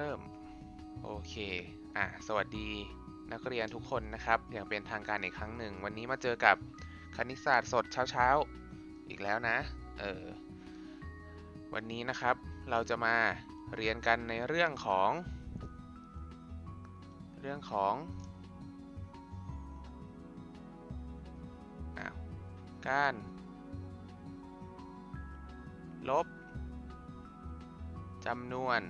ริ่ม โอเค อะ สวัสดีนักเรียนทุกคนนะครับ อย่างเป็นทางการอีกครั้งหนึ่ง วันนี้มาเจอกับคณิตศาสตร์สดเช้าๆ อีกแล้วนะ เออ วันนี้นะครับ เราจะมาเรียนกันในเรื่องของ เรื่องของอาการ ลบจำนวน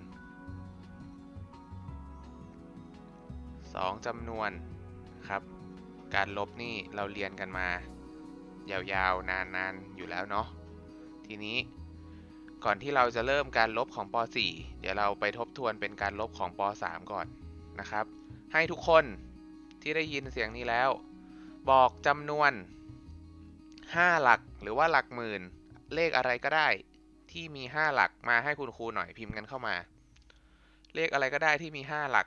2จำนวนครับ การลบนี่เราเรียนกันมา ยาวๆ นานๆ อยู่แล้วเนาะทีนี้ก่อนที่เราจะเริ่มการลบของป .4 เดี๋ยวเราไปทบทวนเป็นการลบของป .3 ก่อนนะครับ ให้ทุกคนที่ได้ยินเสียงนี้แล้ว บอกจำนวน 5 หลักหรือว่าหลักหมื่น เลขอะไรก็ได้ที่มี 5 หลักมาให้คุณครูหน่อยพิมพ์กันเข้ามา เลขอะไรก็ได้ที่มี 5 หลัก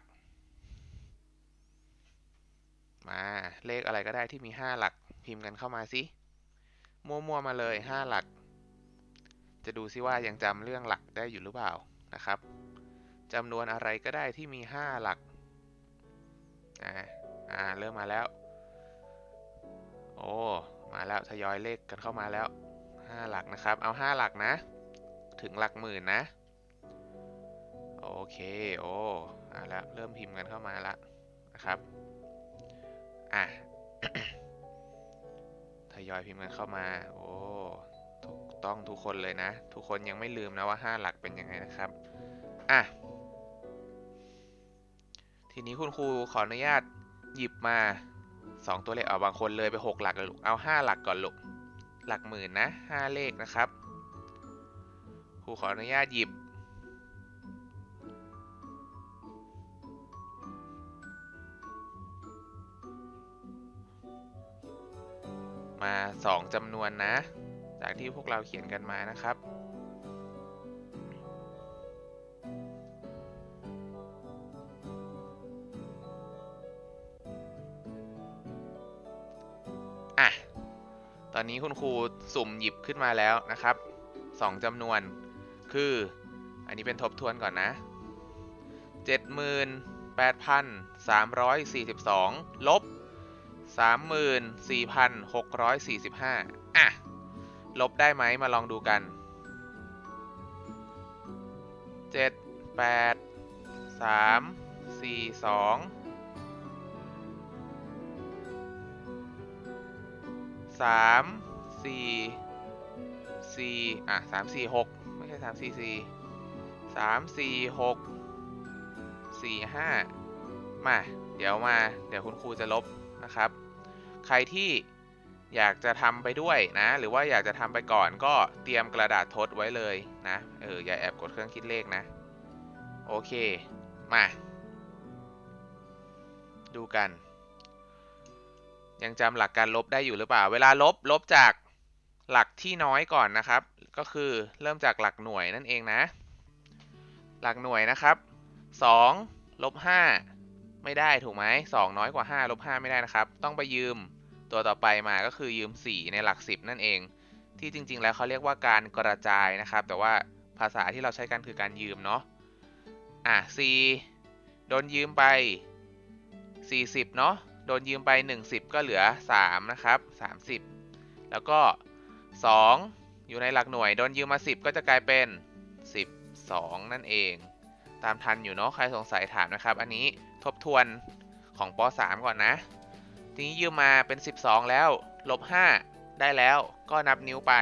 มาเลขอะไรก็ได้ที่มี 5 หลักพิมพ์กันเข้ามาสิมั่วๆมาเลย 5 หลัก จะดูซิว่ายังจำเรื่องหลักได้อยู่หรือเปล่านะครับจำนวนอะไรก็ได้ที่มี 5 หลักอ่าอ่าเริ่มมาแล้ว โอ้มาแล้วทยอยเลขกันเข้ามาแล้ว 5 หลักนะครับ เอา 5 หลักนะ ถึงหลักหมื่นนะ โอเค โอ้อ่าแล้วเริ่มพิมพ์กันเข้ามาแล้วนะครับ อะทยอยพิมพ์กันเข้ามา โอ้ถูกต้องทุกคนเลยนะ ทุกคนยังไม่ลืมนะว่า 5 หลักเป็นยังไงนะครับ อะ ทีนี้คุณครูขออนุญาตหยิบมา 2 ตัวเลขเอาบางคนเลยไป 6 หลักเลยลูก เอา 5 หลักก่อนลูก หลักหมื่นนะ 5 เลขนะครับ ครูขออนุญาตหยิบ 2จำนวนนะ จากที่พวกเราเขียนกันมานะครับ อะ ตอนนี้คุณครูสุ่มหยิบขึ้นมาแล้วนะครับ 2จำนวน คือ อันนี้เป็นทบทวนก่อนนะ 78,342 ลบ 34,645 อะ ลบได้ไหมมาลองดูกัน 7 8 3 4 2 3 4 4 อะ 3 4 6 ไม่ใช่ 3 4 4 3 4 6 4 5 มา เดี๋ยวมา เดี๋ยวคุณครูจะลบนะครับ รที่อยากจะทำไปด้วยนะ หรือว่าอยากจะทำไปก่อนก็เตรียมกระดาษทดไว้เลยนะ เออ อย่าแอบกดเครื่องคิดเลขนะ โอเค มา ดูกัน ยังจำหลักการลบได้อยู่หรือเปล่า เวลาลบลบจากหลักที่น้อยก่อนนะครับ ก็คือเริ่มจากหลักหน่วยนั่นเองนะ หลักหน่วยนะครับ 2ลบ5ไม่ได้ถูกไหม2น้อยกว่า5ลบ5ไม่ได้นะครับ ต้องไปยืม ตัวต่อไปมาก็คือยืม 4 ในหลัก 10 นั่นเอง ที่จริง ๆ แล้วเขาเรียกว่าการกระจายนะครับ แต่ว่าภาษาที่เราใช้กันคือการยืมเนาะอะ4โดนยืมไป 40 เนาะโดนยืมไป 10 ก็เหลือ 3 นะครับ 30 แล้วก็ 2 อยู่ในหลักหน่วย โดนยืมมา 10 ก็จะกลายเป็น 12 นั่นเอง ตามทันอยู่เนาะใครสงสัยถามนะครับ อันนี้ทบทวนของป .3 ก่อนนะ ทีนี้ยืมมาเป็น 12 แล้ว ลบ 5 ได้แล้วก็นับนิ้วไป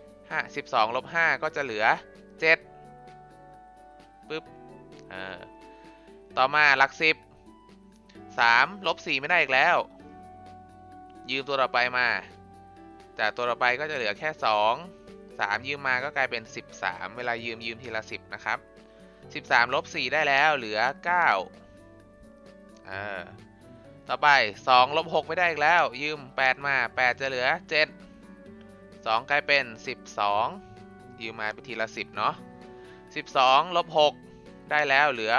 5 12ลบ5ก็จะเหลือ 7ปึ๊บเออต่อมาหลัก 10 3ลบ4ไม่ได้อีกแล้ว ยืมตัวต่อไปมา จากตัวต่อไปก็จะเหลือแค่ 2 3 ยืมมาก็กลายเป็น 13 เวลายืมยืมทีละ 10 นะครับ 13ลบ4ได้แล้วเหลือ 9อ่า ต่อไป2ลบ6ไม่ได้อีกแล้ว ยืม 8 มา 8 จะเหลือ 7 2 กลายเป็น 12 ยืมมาเป็นทีละ 10 เนาะ12ลบ6ได้แล้วเหลือ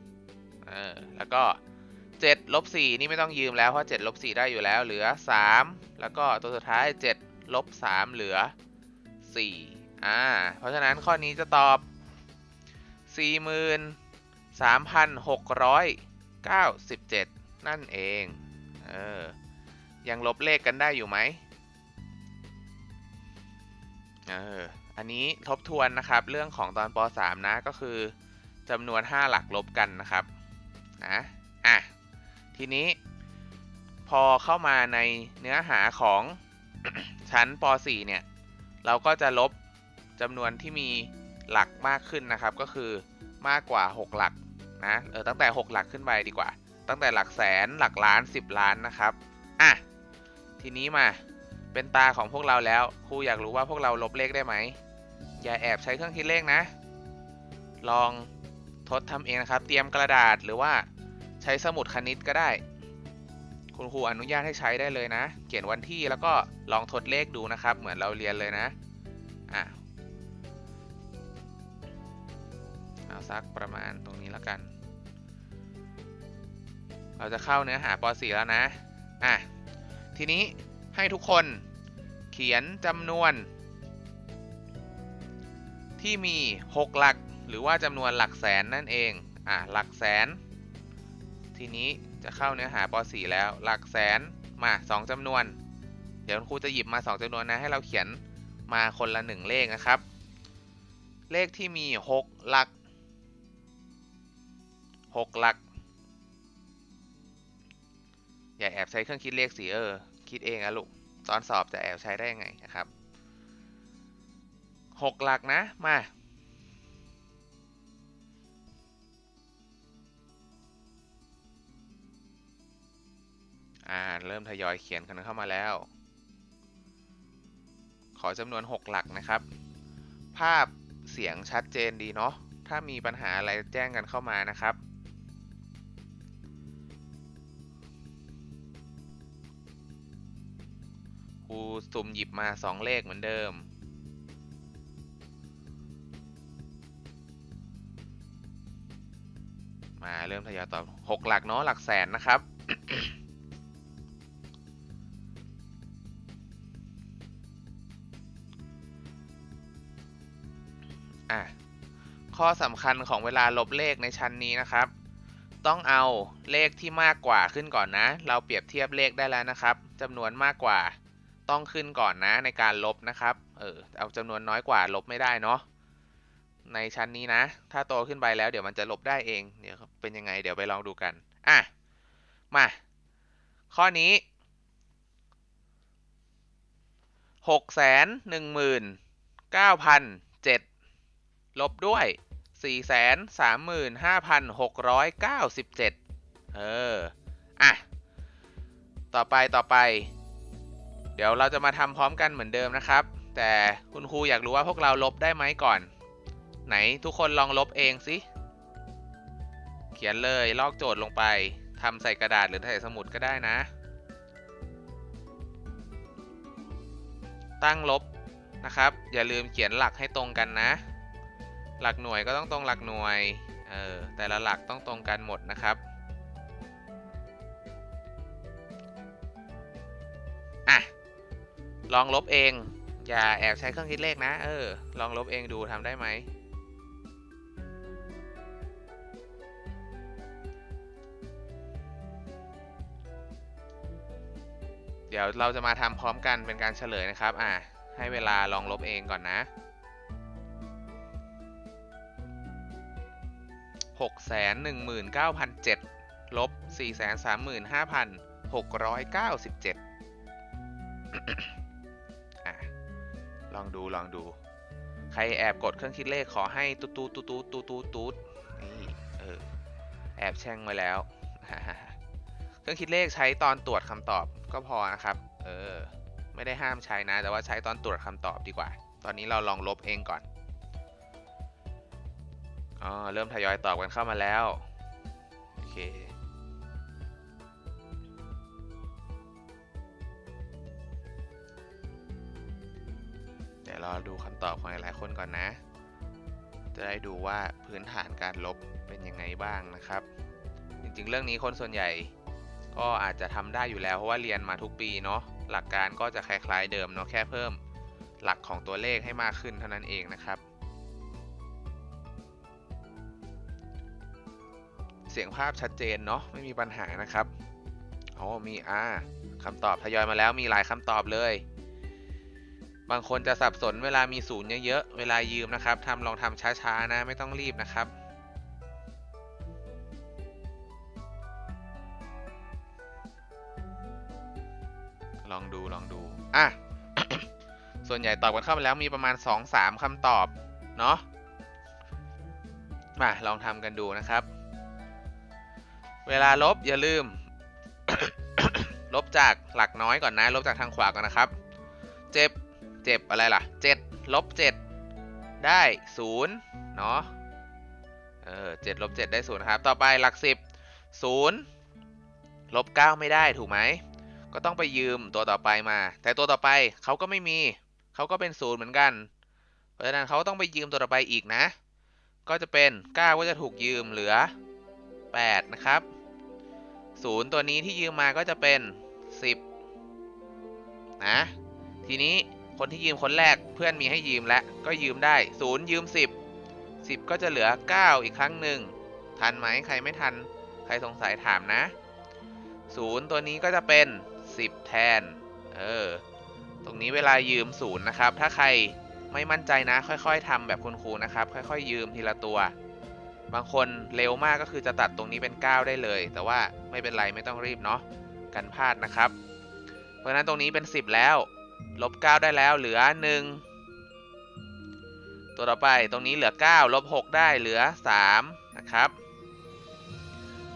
6เออแล้วก็7ลบ4นี่ไม่ต้องยืมแล้ว เพราะ7ลบ4ได้อยู่แล้วเหลือ 3 แล้วก็ตัวสุดท้าย7ลบ3เหลือ 4 อ่า เพราะฉะนั้นข้อนี้จะตอบ 43,697 นั่นเอง เออ ยังลบเลขกันได้อยู่ไหมเออ อันนี้ทบทวนนะครับเรื่องของตอนป .3 นะก็คือจำนวน 5 หลักลบกันนะครับนะอะ ทีนี้พอเข้ามาในเนื้อหาของชั้นป .4 เนี่ย เราก็จะลบจำนวนที่มีหลักมากขึ้นนะครับ ก็คือมากกว่า 6 หลักนะเออตั้งแต่ 6 หลักขึ้นไปดีกว่า ตั้งแต่หลักแสนหลักล้าน 10 ล้านนะครับ อะ ทีนี้มาเป็นตาของพวกเราแล้วครูอยากรู้ว่าพวกเราลบเลขได้ไหม อย่าแอบใช้เครื่องคิดเลขนะ ลองทดทำเองนะครับ เตรียมกระดาษหรือว่าใช้สมุดคณิตก็ได้ คุณครูอนุญาตให้ใช้ได้เลยนะ เขียนวันที่แล้วก็ลองทดเลขดูนะครับ เหมือนเราเรียนเลยนะอะเอาสักประมาณตรงนี้แล้วกัน เราจะเข้าเนื้อหาป .4 แล้วนะ อะ ทีนี้ให้ทุกคนเขียนจำนวน ที่มี 6 หลัก หรือว่าจำนวนหลักแสนนั่นเอง อะ หลักแสน ทีนี้จะเข้าเนื้อหาป .4 แล้ว หลักแสนมา 2จำนวน เดี๋ยวครูจะหยิบมา 2จำนวนนะ ให้เราเขียนมาคนละ 1 เลขนะครับ เลขที่มี 6 หลัก 6 หลัก อย่าแอบใช้เครื่องคิดเลขสิเออ คิดเองอะลูกตอนสอบจะแอบใช้ได้ยังไงนะครับ6หลักนะ มาอ่าเริ่มทยอยเขียนกันเข้ามาแล้ว ขอจำนวน 6 หลักนะครับ ภาพเสียงชัดเจนดีเนาะ ถ้ามีปัญหาอะไรแจ้งกันเข้ามานะครับ รูสุ่มหยิบมา 2 เลขเหมือนเดิม มาเริ่มทยอยตอบ 6 หลักเนาะหลักแสนนะครับ อะข้อสำคัญของเวลาลบเลขในชั้นนี้นะครับ ต้องเอาเลขที่มากกว่าขึ้นก่อนนะ เราเปรียบเทียบเลขได้แล้วนะครับจำนวนมากกว่า ต้องขึ้นก่อนนะในการลบนะครับ เออเอาจำนวนน้อยกว่าลบไม่ได้เนาะ ในชั้นนี้นะ ถ้าโตขึ้นไปแล้วเดี๋ยวมันจะลบได้เอง เดี๋ยวเป็นยังไงเดี๋ยวไปลองดูกัน อะ มา ข้อนี้หกแสนหนึ่งหมื่นเก้าพันเจ็ดลบด้วยสี่แสนสามหมื่นห้าพันหกร้อยเก้าสิบเจ็ดเออ อะ ต่อไปต่อไป ดี๋ยวเราจะมาทำพร้อมกันเหมือนเดิมนะครับ แต่คุณครูอยากรู้ว่าพวกเราลบได้ไหมก่อน ไหนทุกคนลองลบเองสิเขียนเลยลอกโจทย์ลงไปทำใส่กระดาษหรือใส่สมุดก็ได้นะ ตั้งลบนะครับ อย่าลืมเขียนหลักให้ตรงกันนะ หลักหน่วยก็ต้องตรงหลักหน่วยเออแต่ละหลักต้องตรงกันหมดนะครับอะ ลองลบเอง อย่าแอบใช้เครื่องคิดเลขนะ เออ ลองลบเองดูทำได้ไหมเดี๋ยวเราจะมาทำพร้อมกันเป็นการเฉลยนะครับ อะให้เวลาลองลบเองก่อนนะหกแสนหนึ่งหมื่นเก้าพันเจ็ดลบสี่แสนสามหมื่นห้าพันหกร้อยเก้าสิบเจ็ด ลองดูลองดู ใครแอบกดเครื่องคิดเลขขอให้ตูดตูดตูดตูดตูดตูดตูดนี่เออแอบแช่งไว้แล้ว เครื่องคิดเลขใช้ตอนตรวจคำตอบก็พอนะครับ เออ ไม่ได้ห้ามใช้นะ แต่ว่าใช้ตอนตรวจคำตอบดีกว่า ตอนนี้เราลองลบเองก่อนอ๋อเริ่มทยอยตอบกันเข้ามาแล้ว โอเค ราดูคำตอบของหลายๆคนก่อนนะ จะได้ดูว่าพื้นฐานการลบเป็นยังไงบ้างนะครับ จริงๆ เรื่องนี้คนส่วนใหญ่ก็อาจจะทำได้อยู่แล้วเพราะว่าเรียนมาทุกปีเนาะหลักการก็จะคล้ายๆเดิมเนาะแค่เพิ่มหลักของตัวเลขให้มากขึ้นเท่านั้นเองนะครับ เสียงภาพชัดเจนเนาะไม่มีปัญหานะครับอ๋อมีอ่าคำตอบทยอยมาแล้วมีหลายคำตอบเลย บางคนจะสับสนเวลามีศูนย์เยอะๆ เวลายืมนะครับทำลองทำช้าๆนะไม่ต้องรีบนะครับ ลองดูลองดู อะ ส่วนใหญ่ตอบกันเข้าไปแล้วมีประมาณ 2-3คำตอบ เนาะมาลองทำกันดูนะครับ เวลาลบอย่าลืม ลบจากหลักน้อยก่อนนะ ลบจากทางขวาก่อนนะครับ เจ็บ เจ็บอะไรล่ะ7ลบ7ได้0เนาะเออ7ลบ7ได้0นะครับ ต่อไปหลัก10 0ลบ9ไม่ได้ถูกไหม ก็ต้องไปยืมตัวต่อไปมา แต่ตัวต่อไปเขาก็ไม่มี เขาก็เป็น0เหมือนกัน เพราะฉะนั้นเขาต้องไปยืมตัวต่อไปอีกนะ ก็จะเป็น9ก็จะถูกยืมเหลือ 8 นะครับ0ตัวนี้ที่ยืมมาก็จะเป็น 10 นะ ทีนี้ คนที่ยืมคนแรกเพื่อนมีให้ยืมแล้วก็ยืมได้0ยืม10 10ก็จะเหลือ9อีกครั้งหนึ่งทันไหมใครไม่ทัน ใครสงสัยถามนะ0ตัวนี้ก็จะเป็น10แทน เออ ตรงนี้เวลายืม0นะครับ ถ้าใครไม่มั่นใจนะ ค่อย ๆทำแบบคุณครูนะครับ ค่อย ๆ ยืมทีละตัว บางคนเร็วมากก็คือจะตัดตรงนี้เป็น 9 ได้เลย แต่ว่าไม่เป็นไรไม่ต้องรีบเนาะกันพลาดนะครับ เพราะฉะนั้นตรงนี้เป็น 10 แล้ว ลบ 9 ได้แล้วเหลือ 1 ตัวต่อไปตรงนี้เหลือ 9 ลบ 6 ได้เหลือ 3 นะครับ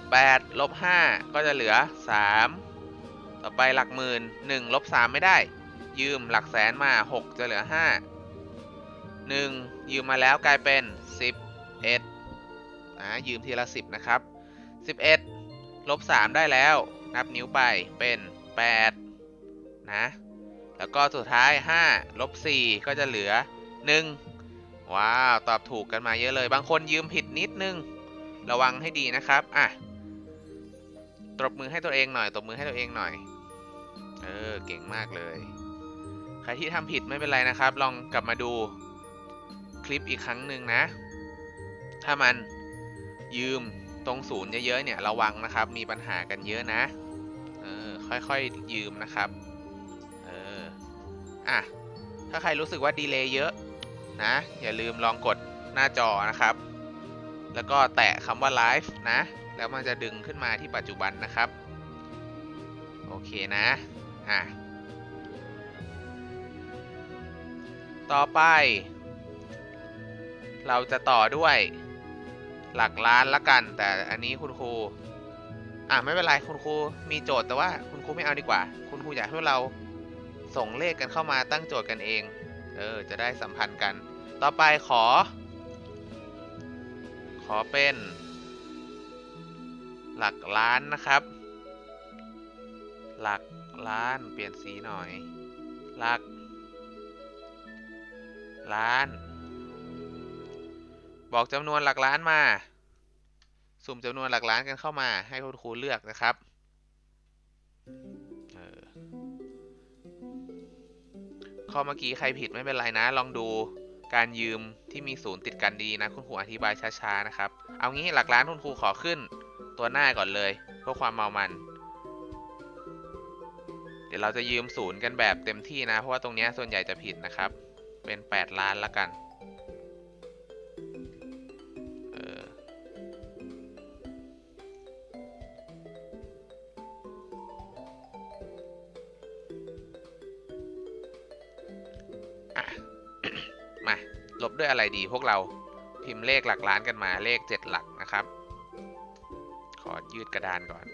8 ลบ 5 ก็จะเหลือ 3 ต่อไปหลักหมื่น 1 ลบ 3 ไม่ได้ ยืมหลักแสนมา 6 จะเหลือ 5 1 ยืมมาแล้วกลายเป็น 11นะยืมทีละ 10 นะครับ 11 ลบ 3 ได้แล้ว นับนิ้วไปเป็น 8 นะ แล้วก็สุดท้าย5ลบ4ก็จะเหลือ 1 ว้าว ตอบถูกกันมาเยอะเลย บางคนยืมผิดนิดนึง ระวังให้ดีนะครับ อะ ตบมือให้ตัวเองหน่อย ตบมือให้ตัวเองหน่อย เออ เก่งมากเลย ใครที่ทำผิดไม่เป็นไรนะครับ ลองกลับมาดูคลิปอีกครั้งหนึ่งนะ ถ้ามันยืมตรงศูนย์เยอะๆเนี่ย ระวังนะครับ มีปัญหากันเยอะนะ เออ ค่อยๆยืมนะครับ อะ ถ้าใครรู้สึกว่าดีเลย์เยอะนะ อย่าลืมลองกดหน้าจอนะครับ แล้วก็แตะคำว่าไลฟ์นะ แล้วมันจะดึงขึ้นมาที่ปัจจุบันนะครับ โอเคนะ อะ ต่อไป เราจะต่อด้วยหลักล้านละกัน แต่อันนี้คุณครู อะ ไม่เป็นไร คุณครูมีโจทย์แต่ว่าคุณครูไม่เอาดีกว่า คุณครูอยากให้เรา ส่งเลขกันเข้ามาตั้งโจทย์กันเอง เออ จะได้สัมพันธ์กัน ต่อไปขอ ขอเป็น หลักล้านนะครับ หลักล้านเปลี่ยนสีหน่อย หลัก ล้าน บอกจำนวนหลักล้านมา สุ่มจำนวนหลักล้านกันเข้ามาให้คุณครูเลือกนะครับ ข้อเมื่อกี้ใครผิดไม่เป็นไรนะ ลองดูการยืมที่มีศูนย์ติดกันดีนะ คุณครูอธิบายช้าๆนะครับ เอางี้หลักล้านคุณครูขอขึ้นตัวหน้าก่อนเลย เพื่อความเมามัน เดี๋ยวเราจะยืมศูนย์กันแบบเต็มที่นะ เพราะว่าตรงนี้ส่วนใหญ่จะผิดนะครับ เป็น 8 ล้านละกัน ลบด้วยอะไรดีพวกเราพิมพ์เลขหลักล้านกันมาเลข 7 หลักนะครับ ขอยืดกระดานก่อน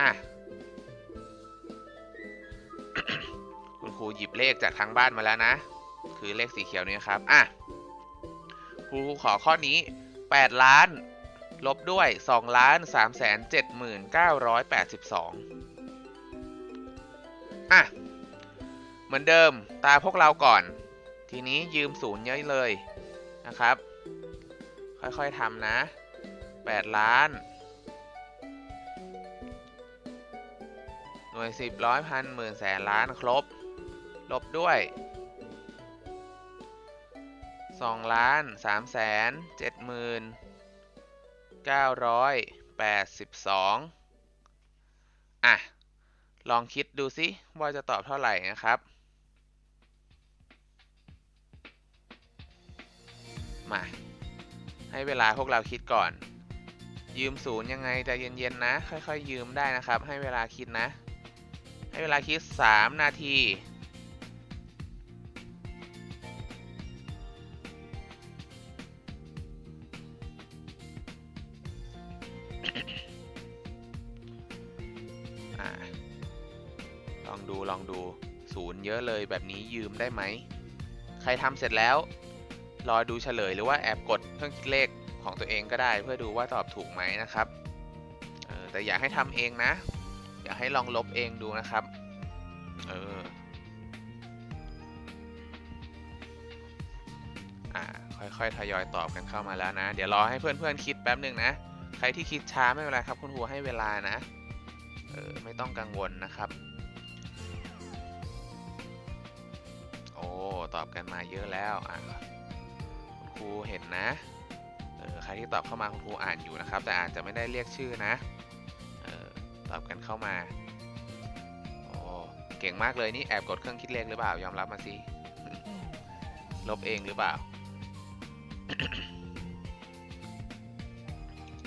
อะ คุณครูหยิบเลขจากทางบ้านมาแล้วนะ คือเลขสีเขียวนี้ครับ อะ ครูขอข้อนี้ 8 ล้าน ลบด้วย 2 ล้าน3แสน7หมื่น982 อะ เหมือนเดิม ตาพวกเราก่อน ทีนี้ยืมศูนย์เยอะเลยนะครับ ค่อยๆทำนะ 8 ล้าน น่วยสิบร้อยพันหมื่นแสนล้านครบ ลบด้วยสองล้านสามแสนเจ็ดหมื่นเก้าร้อยแปดสิบสองอะ ลองคิดดูสิว่าจะตอบเท่าไหร่นะครับ มา ให้เวลาพวกเราคิดก่อน ยืมศูนย์ยังไงจะเย็นๆนะ ค่อยๆยืมได้นะครับ ให้เวลาคิดนะ ให้เวลาคิด 3 นาทีอลองดู ลองดู ศูนย์เยอะเลยแบบนี้ยืมได้ไหม ใครทำเสร็จแล้ว รอดูเฉลยหรือว่าแอบกดเครื่องคิดเลขของตัวเองก็ได้เพื่อดูว่าตอบถูกไหมนะครับแต่อยากให้ทำเองนะ อยากให้ลองลบเองดูนะครับ เอออ่ค่อยๆ ทยอยตอบกันเข้ามาแล้วนะ เดี๋ยวรอให้เพื่อนๆ คิดแป๊บหนึ่งนะ ใครที่คิดช้าไม่เป็นไรครับ คุณครูให้เวลานะ เออ ไม่ต้องกังวลนะครับ โอ้ ตอบกันมาเยอะแล้ว อ่าคุณครูเห็นนะ เออ ใครที่ตอบเข้ามาคุณครูอ่านอยู่นะครับ แต่อาจจะไม่ได้เรียกชื่อนะ อตอบกันเข้ามาโอ้เก่งมากเลยนี่แอบกดเครื่องคิดเลขหรือเปล่ายอมรับมาสิลบเองหรือเปล่า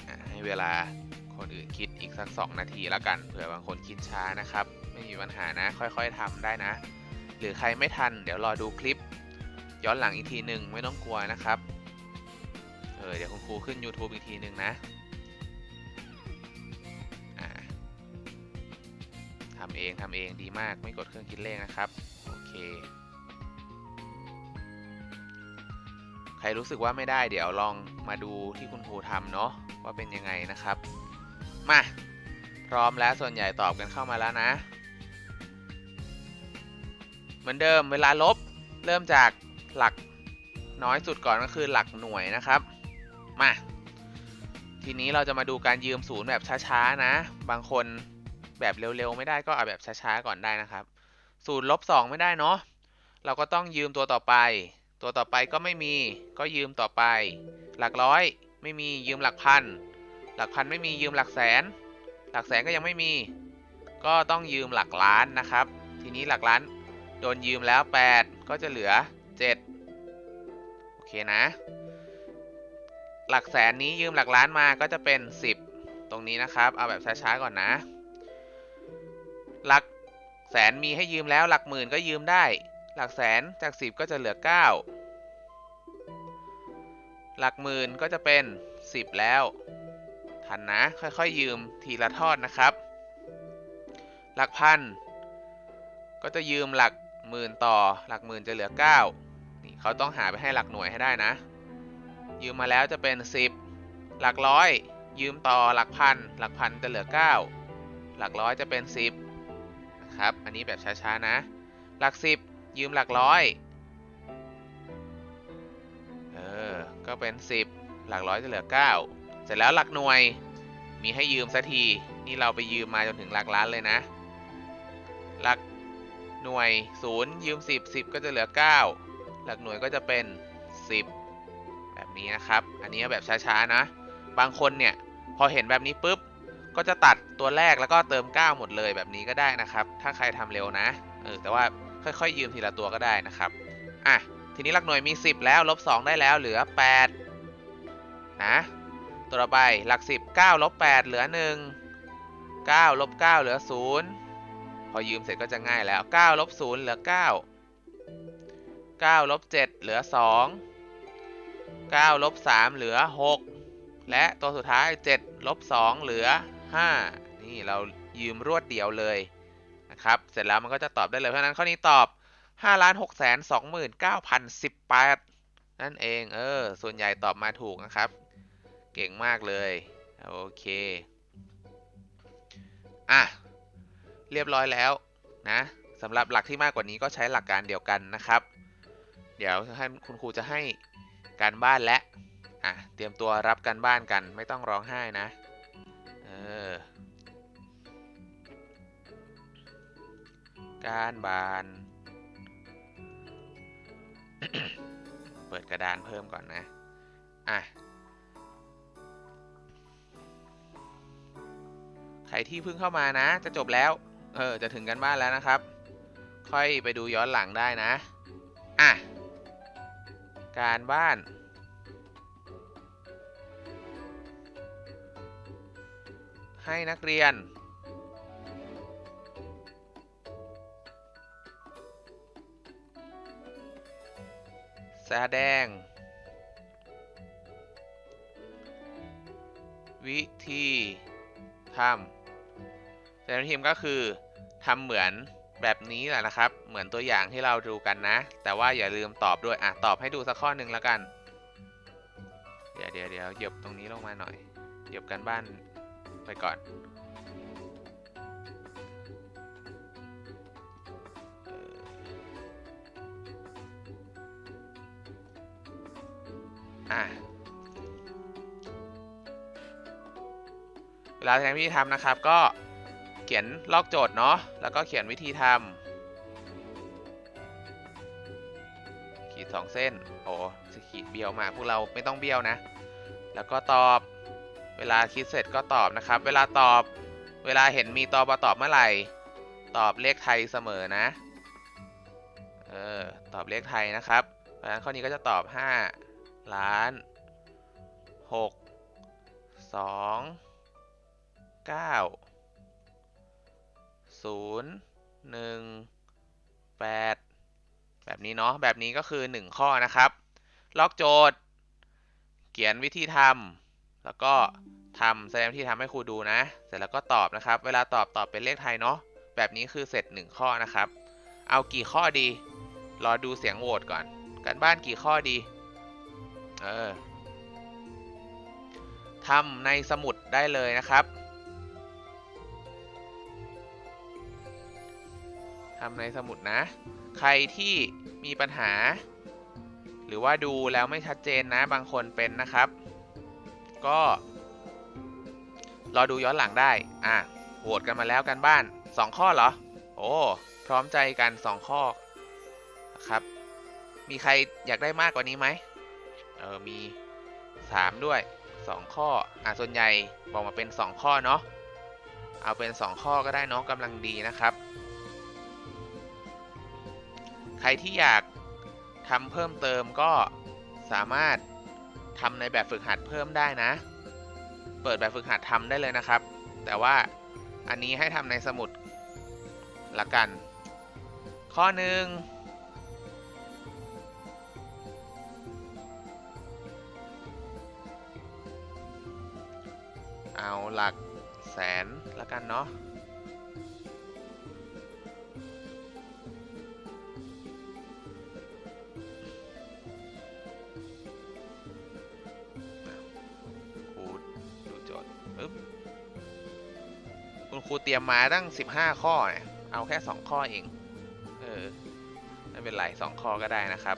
อะให้เวลาคนอื่นคิดอีกสัก 2 นาทีแล้วกัน เผื่อบางคนคิดช้านะครับ ไม่มีปัญหานะ ค่อยๆทำได้นะ หรือใครไม่ทัน เดี๋ยวรอดูคลิป ย้อนหลังอีกทีหนึ่งไม่ต้องกลัวนะครับ เออเดี๋ยวคุณครูขึ้น YouTube อีกทีหนึ่งนะ ทำเองทำเองดีมากไม่กดเครื่องคิดเลขนะครับ โอเค ใครรู้สึกว่าไม่ได้เดี๋ยวลองมาดูที่คุณครูทำเนาะว่าเป็นยังไงนะครับ มาพร้อมแล้วส่วนใหญ่ตอบกันเข้ามาแล้วนะ เหมือนเดิมเวลาลบเริ่มจากหลักน้อยสุดก่อนก็คือหลักหน่วยนะครับ มา ทีนี้เราจะมาดูการยืมศูนย์แบบช้าๆนะ บางคน แบบเร็วๆไม่ได้ก็เอาแบบช้าๆก่อนได้นะครับศูนย์ลบสองไม่ได้เนาะเราก็ต้องยืมตัวต่อไป ตัวต่อไปก็ไม่มีก็ยืมต่อไป หลักร้อยไม่มียืมหลักพัน หลักพันไม่มียืมหลักแสน หลักแสนก็ยังไม่มี ก็ต้องยืมหลักล้านนะครับ ทีนี้หลักล้านโดนยืมแล้ว 8 ก็จะเหลือ 7 โอเคนะ หลักแสนนี้ยืมหลักล้านมาก็จะเป็น 10 ตรงนี้นะครับ เอาแบบช้าๆก่อนนะ หลักแสนมีให้ยืมแล้วหลักหมื่นก็ยืมได้ หลักแสนจาก10ก็จะเหลือ9หลักหมื่นก็จะเป็น10แล้ว ทันนะค่อยๆยืมทีละทอดนะครับ หลักพันก็จะยืมหลักหมื่นต่อ หลักหมื่นจะเหลือ9นี่เขาต้องหาไปให้หลักหน่วยให้ได้นะ ยืมมาแล้วจะเป็น10หลักร้อยยืมต่อหลักพันหลักพันจะเหลือ9หลักร้อยจะเป็น10 นะครับ อันนี้แบบช้าๆนะ หลัก10ยืมหลักร้อย เออ ก็เป็น 10 หลักร้อยจะเหลือ 9 เสร็จแล้วหลักหน่วยมีให้ยืมสักที นี่เราไปยืมมาจนถึงหลักล้านเลยนะ หลักหน่วย 0 ยืม 10 10 ก็จะเหลือ 9 หลักหน่วยก็จะเป็น 10 แบบนี้นะครับ อันนี้แบบช้าๆนะ บางคนเนี่ย พอเห็นแบบนี้ปุ๊บ ก็จะตัดตัวแรกแล้วก็เติม 9 หมดเลยแบบนี้ก็ได้นะครับ ถ้าใครทำเร็วนะเออแต่ว่าค่อยๆยืมทีละตัวก็ได้นะครับอะทีนี้หลักหน่วยมี 10 แล้วลบ2ได้แล้วเหลือ 8 นะ ตัวต่อไปหลัก 10 9ลบ8เหลือ 1 9ลบ9เหลือ 0 พอยืมเสร็จก็จะง่ายแล้ว9ลบ0เหลือ 9 9ลบ7เหลือ 2 9ลบ3เหลือ 6 และตัวสุดท้าย7ลบ2เหลือ 5 นี่เรายืมรวดเดียวเลยนะครับ เสร็จแล้วมันก็จะตอบได้เลย เพราะนั้นข้อนี้ตอบ5 6 2 9 0 1 8 นั่นเอง เออ ส่วนใหญ่ตอบมาถูกนะครับ เก่งมากเลย โอเค อะ เรียบร้อยแล้วนะสำหรับหลักที่มากกว่านี้ก็ใช้หลักการเดียวกันนะครับ เดี๋ยวให้คุณครูจะให้การบ้านและอะเตรียมตัวรับการบ้านกันไม่ต้องร้องไห้นะ ออการบ้าน เปิดกระดานเพิ่มก่อนนะ อะ ใครที่เพิ่งเข้ามานะ จะจบแล้ว เออ จะถึงกันบ้านแล้วนะครับ ค่อยไปดูย้อนหลังได้นะ อะ การบ้าน ให้นักเรียน แสดง วิธีทำแต่ละทีมก็คือทำเหมือนแบบนี้แหละนะครับ เหมือนตัวอย่างที่เราดูกันนะ แต่ว่าอย่าลืมตอบด้วย อะ ตอบให้ดูสักข้อหนึ่งแล้วกัน เดี๋ยวเดี๋ยวเดี๋ยวหยบตรงนี้ลงมาหน่อยหยียบกันบ้าน ไปก่อนเอ่ออะเวลาแสดงวิธีทำนะครับ ก็เขียนลอกโจทย์เนาะแล้วก็เขียนวิธีทำขีดสองเส้น โอ้จะขีดเบี้ยวมากพวกเราไม่ต้องเบี้ยวนะ แล้วก็ตอบ ลาคิดเสร็จก็ตอบนะครับ เวลาตอบ เวลาเห็นมีตอบตอบเมื่อไหร่ ตอบเลขไทยเสมอนะ เออ ตอบเลขไทยนะครับเพราะฉะนั้นข้อนี้ก็จะตอบ 5 ล้าน 6 2 9 0 1 8 แบบนี้เนาะ แบบนี้ก็คือ 1 ข้อนะครับ ลอกโจทย์ เขียนวิธีทำ แล้วก็ทำแสดงวิธีทำให้ครูดูนะ เสร็จแล้วก็ตอบนะครับ เวลาตอบตอบเป็นเลขไทยเนาะ แบบนี้คือเสร็จ 1 ข้อนะครับ เอากี่ข้อดี รอดูเสียงโหวตก่อน กันบ้านกี่ข้อดี เออทำในสมุดได้เลยนะครับทำในสมุดนะ ใครที่มีปัญหา หรือว่าดูแล้วไม่ชัดเจนนะ บางคนเป็นนะครับ ก็รอดูย้อนหลังได้ อะโหวตกันมาแล้วกันบ้าน 2 ข้อเหรอ โอ้ พร้อมใจกัน 2 ข้อครับ มีใครอยากได้มากกว่านี้ไหม เออ มี 3 ด้วย 2 ข้อ อะ ส่วนใหญ่บอกมาเป็น 2 ข้อเนาะ เอาเป็น 2 ข้อก็ได้เนาะกำลังดีนะครับ ใครที่อยากทำเพิ่มเติมก็สามารถ ทำในแบบฝึกหัดเพิ่มได้นะ เปิดแบบฝึกหัดทำได้เลยนะครับ แต่ว่าอันนี้ให้ทำในสมุดละกัน ข้อหนึ่งเอาหลักแสนละกันเนาะ ครูเตรียมมาตั้ง 15 ข้อเนี่ยเอาแค่ 2 ข้อเอง เออ ไม่เป็นไร2ข้อก็ได้นะครับ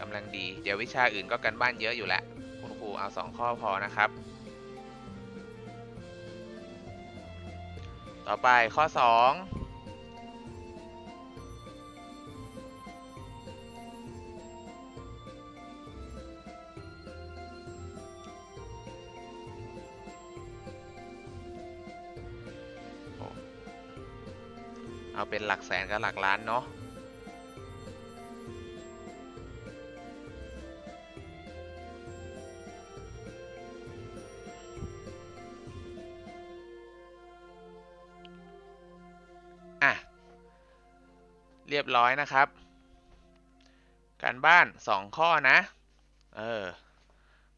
กำลังดี เดี๋ยววิชาอื่นก็กันบ้านเยอะอยู่แล้วคุณครูเอา 2 ข้อพอนะครับ ต่อไปข้อ 2 เอาเป็นหลักแสนกับหลักล้านเนาะอะ เรียบร้อยนะครับ การบ้าน 2 ข้อนะ เออ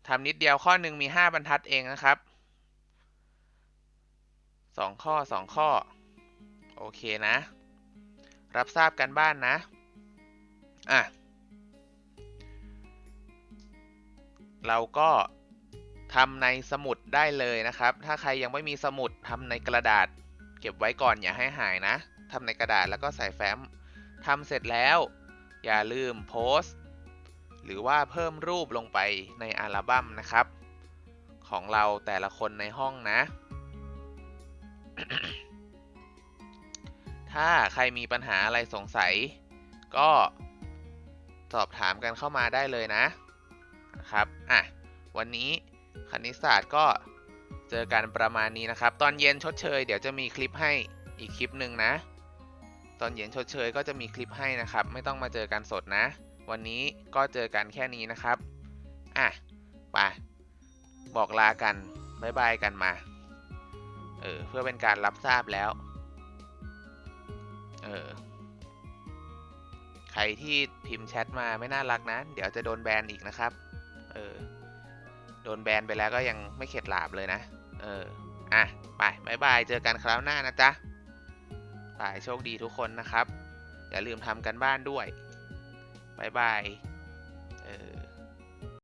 ทำนิดเดียวข้อหนึ่งมี 5 บรรทัดเองนะครับ2ข้อ 2 ข้อ โอเคนะ รับทราบกันบ้านนะ อะ เราก็ทำในสมุดได้เลยนะครับ ถ้าใครยังไม่มีสมุดทำในกระดาษ เก็บไว้ก่อนอย่าให้หายนะทำในกระดาษแล้วก็ใส่แฟ้มทำเสร็จแล้ว อย่าลืมโพสต์ หรือว่าเพิ่มรูปลงไปในอัลบั้มนะครับ ของเราแต่ละคนในห้องนะ ถ้าใครมีปัญหาอะไรสงสัย ก็สอบถามกันเข้ามาได้เลยนะครับ อะ วันนี้คณิตศาสตร์ก็เจอกันประมาณนี้นะครับ ตอนเย็นชดเชย เดี๋ยวจะมีคลิปให้อีกคลิปหนึ่งนะ ตอนเย็นชดเชยก็จะมีคลิปให้นะครับ ไม่ต้องมาเจอกันสดนะ วันนี้ก็เจอกันแค่นี้นะครับ อะ ไป บอกลากันบายบายกันมา เออ เพื่อเป็นการรับทราบแล้ว เออ ใครที่พิมพ์แชทมาไม่น่ารักนะ เดี๋ยวจะโดนแบนอีกนะครับ เออ โดนแบนไปแล้วก็ยังไม่เข็ดหลาบเลยนะ เออ อะ ไปบายบาย เจอกันคราวหน้านะจ๊ะบายโชคดีทุกคนนะครับ อย่าลืมทำกันบ้านด้วยบายบาย เออ